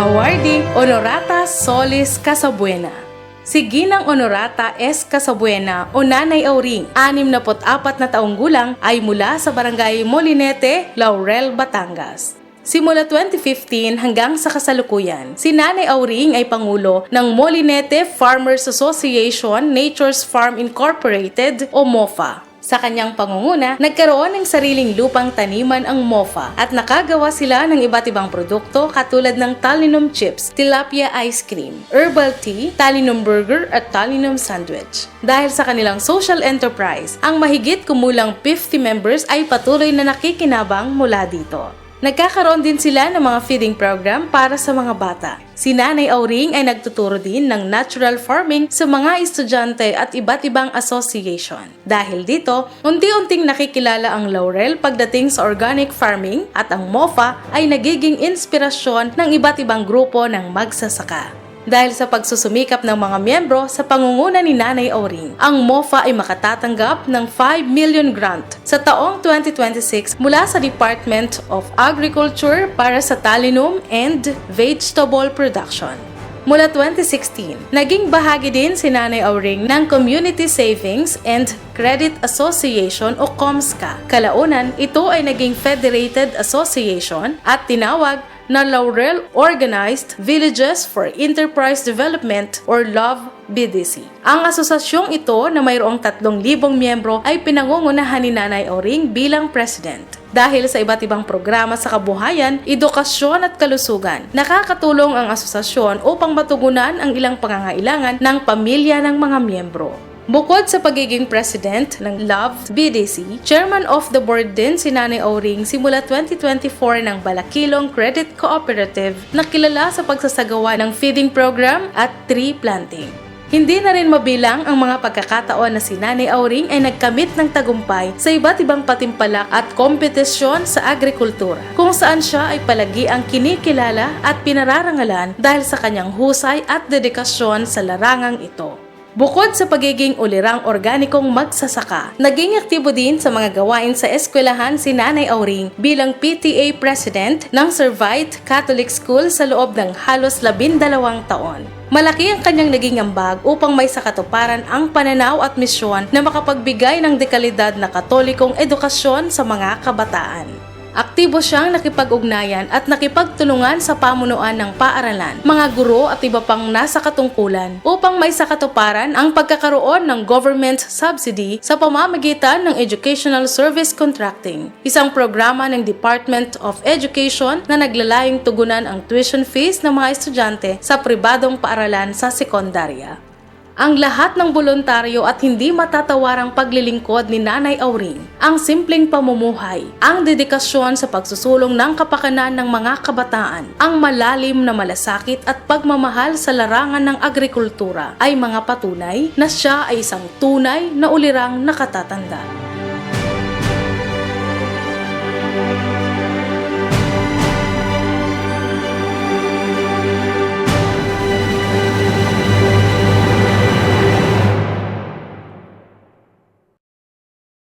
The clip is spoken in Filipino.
awardee Honorata Solis Casabuena. Si Ginang Honorata S. Casabuena o Nanay Auring, 64 na taong gulang, ay mula sa barangay Molinete, Laurel, Batangas. Simula 2015 hanggang sa kasalukuyan, si Nanay Auring ay pangulo ng Molinete Farmers Association Nature's Farm Incorporated o MOFA. Sa kanyang pangunguna, nagkaroon ng sariling lupang taniman ang MOFA at nakagawa sila ng iba't ibang produkto katulad ng Talinum Chips, Tilapia Ice Cream, Herbal Tea, Talinum Burger at Talinum Sandwich. Dahil sa kanilang social enterprise, ang mahigit kumulang 50 members ay patuloy na nakikinabang mula dito. Nagkakaroon din sila ng mga feeding program para sa mga bata. Si Nanay Auring ay nagtuturo din ng natural farming sa mga estudyante at iba't ibang association. Dahil dito, unti-unting nakikilala ang Laurel pagdating sa organic farming at ang MOFA ay nagiging inspirasyon ng iba't ibang grupo ng magsasaka. Dahil sa pagsusumikap ng mga miyembro sa pangunguna ni Nanay Auring, ang MOFA ay makatatanggap ng 5 million grant sa taong 2026 mula sa Department of Agriculture para sa talinum and vegetable production. Mula 2016, naging bahagi din si Nanay Auring ng Community Savings and Credit Association o COMSCA. Kalaunan, ito ay naging Federated Association at tinawag na Laurel Organized Villages for Enterprise Development or LOVE BDC. Ang asosasyong ito na mayroong 3,000 miyembro ay pinangungunahan ni Nanay Oring bilang president. Dahil sa iba't ibang programa sa kabuhayan, edukasyon at kalusugan, nakakatulong ang asosasyon upang matugunan ang ilang pangangailangan ng pamilya ng mga miyembro. Bukod sa pagiging president ng Love BDC, chairman of the board din si Nanay Oring simula 2024 ng Balakilong Credit Cooperative na kilala sa pagsasagawa ng feeding program at tree planting. Hindi na rin mabilang ang mga pagkakataon na si Nanay Auring ay nagkamit ng tagumpay sa iba't ibang patimpalak at kompetisyon sa agrikultura, kung saan siya ay palagi ang kinikilala at pinararangalan dahil sa kanyang husay at dedikasyon sa larangang ito. Bukod sa pagiging ulirang organikong magsasaka, naging aktibo din sa mga gawain sa eskwelahan si Nanay Auring bilang PTA President ng Servite Catholic School sa loob ng halos labindalawang taon. Malaki ang kanyang naging ambag upang may sakatuparan ang pananaw at misyon na makapagbigay ng dekalidad na katolikong edukasyon sa mga kabataan. Aktibo siyang nakipag-ugnayan at nakipagtulungan sa pamunuan ng paaralan, mga guro at iba pang nasa katungkulan upang may sakatuparan ang pagkakaroon ng government subsidy sa pamamagitan ng Educational Service Contracting, isang programa ng Department of Education na naglalayong tugunan ang tuition fees ng mga estudyante sa pribadong paaralan sa sekondarya ang lahat ng voluntaryo at hindi matatawarang paglilingkod ni Nanay Auring, ang simpleng pamumuhay, ang dedikasyon sa pagsusulong ng kapakanan ng mga kabataan, ang malalim na malasakit at pagmamahal sa larangan ng agrikultura ay mga patunay na siya ay isang tunay na ulirang nakatatanda.